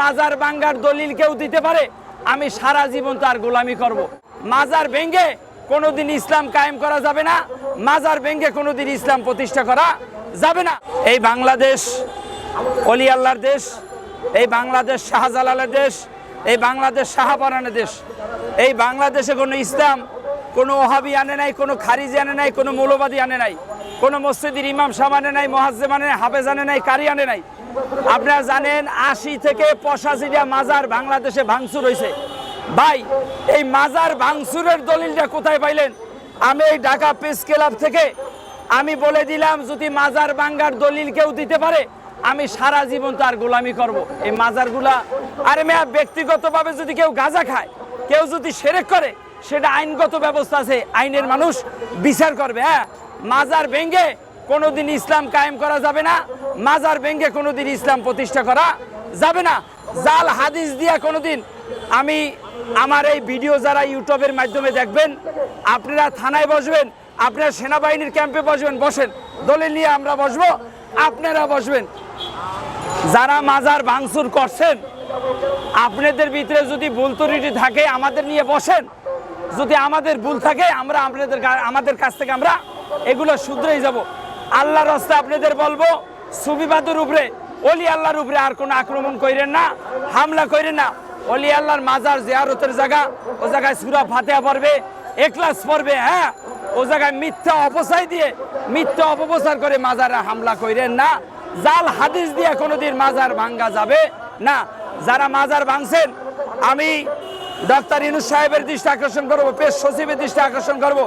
মাজার বাঙ্গার দলিল কেউ দিতে পারে, আমি সারা জীবন তার গোলামি করব। মাজার ভেঙ্গে কোনোদিন ইসলাম কায়েম করা যাবে না, মাজার ভেঙ্গে কোনোদিন ইসলাম প্রতিষ্ঠা করা যাবে না এই বাংলাদেশ, অলি আল্লাহর দেশ, এই বাংলাদেশ শাহজালালের দেশ, এই বাংলাদেশ শাহপরানের দেশ, এই বাংলাদেশে কোনো ইসলাম, কোনো ওহাবি আনে নাই, কোনো খারিজি আনে নাই, কোনো মৌলবাদী আনে নাই, কোনো মসজিদের ইমাম সাহেব আনে নাই, মহাজ্জেম আনে নাই, হাফেজ আনে নাই, কারি আনে নাই আপনারা জানেন আশি থেকে পঁচাশিটা মাজার বাংলাদেশে ভাঙচুর হয়েছে। ভাই, এই মাজার ভাঙচুরের দলিলটা কোথায় পাইলেন? আমি এই ঢাকা প্রেস ক্লাব থেকে আমি বলে দিলাম, যদি মাজার বাঙ্গার দলিল কেউ দিতে পারে, আমি সারা জীবন তার গোলামি করব। এই মাজারগুলা, আরে মেয়া, ব্যক্তিগতভাবে যদি কেউ গাঁজা খায়, কেউ যদি সেরেক করে, সেটা আইনগত ব্যবস্থা আছে, আইনের মানুষ বিচার করবে হ্যাঁ? মাজার ভেঙ্গে কোনোদিন ইসলাম কায়েম করা যাবে না। মাজার ভেঙ্গে কোনোদিন ইসলাম প্রতিষ্ঠা করা যাবে না। জাল হাদিস দিয়া কোনোদিন আমি আমার এই ভিডিও যারা ইউটিউবের মাধ্যমে দেখবেন, আপনারা থানায় বসবেন, আপনারা সেনাবাহিনীর ক্যাম্পে বসবেন, বসেন। দলিল নিয়ে আমরা বসবো আপনারা বসবেন। যারা মাজার ভাঙচুর করছেন, আপনাদের ভিতরে যদি ভুল ত্রুটি থাকে, আমাদের নিয়ে বসেন। যদি আমাদের ভুল থাকে, আমরা আপনাদের আমাদের কাছ থেকে আমরা এগুলো শুধরেই যাব। আল্লাহর রাস্তা আপনাদের বলব সুবিবাদের উপরে, অলি আল্লাহর উপরে আর কোনো আক্রমণ কইরেন না, হামলা কইরেন না। অলি আল্লাহর মাজার জিয়ারতের জায়গা, ও জায়গায় সুরা ফাতেহা পড়বে এক্লাস পড়বে হ্যাঁ? ও জায়গায় মিথ্যা অপচয় দিয়ে, মিথ্যা অপপ্রচার করে মাজারে হামলা কইরেন না। জাল হাদিস দিয়ে কোনোদিন মাজার ভাঙ্গা যাবে না। যারা মাজার ভাঙছেন, আমি ডক্টর ইনুস সাহেবের দৃষ্টি আকর্ষণ করব, পেশ সচিবের দৃষ্টি আকর্ষণ করব,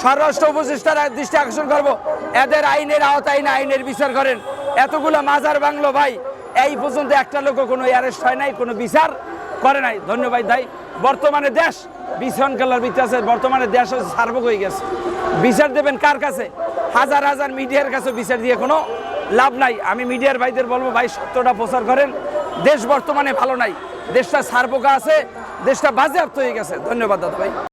স্বরাষ্ট্র উপদেষ্টার দৃষ্টি আকর্ষণ করব। এদের আইনের আওতায় না আইনের বিচার করেন। এতগুলো মাজার বাংলো ভাই, এই পর্যন্ত একটা লোক কোনো অ্যারেস্ট হয় নাই, কোনো বিচার করে নাই। ধন্যবাদ ভাই। বর্তমানে দেশ, বিছন কালার ভিতরে আছে, বর্তমানে দেশ সার্বক হয়ে গেছে। বিচার দেবেন কার কাছে? হাজার হাজার মিডিয়ার কাছে বিচার দিয়ে কোনো লাভ নাই। আমি মিডিয়ার ভাইদের বলব, ভাই, সত্যটা প্রচার করেন। দেশ বর্তমানে ভালো নাই। দেশটা সার্বকা আছে, দেশটা বাজেয়াপ্ত হয়ে গেছে। ধন্যবাদ দাদা ভাই।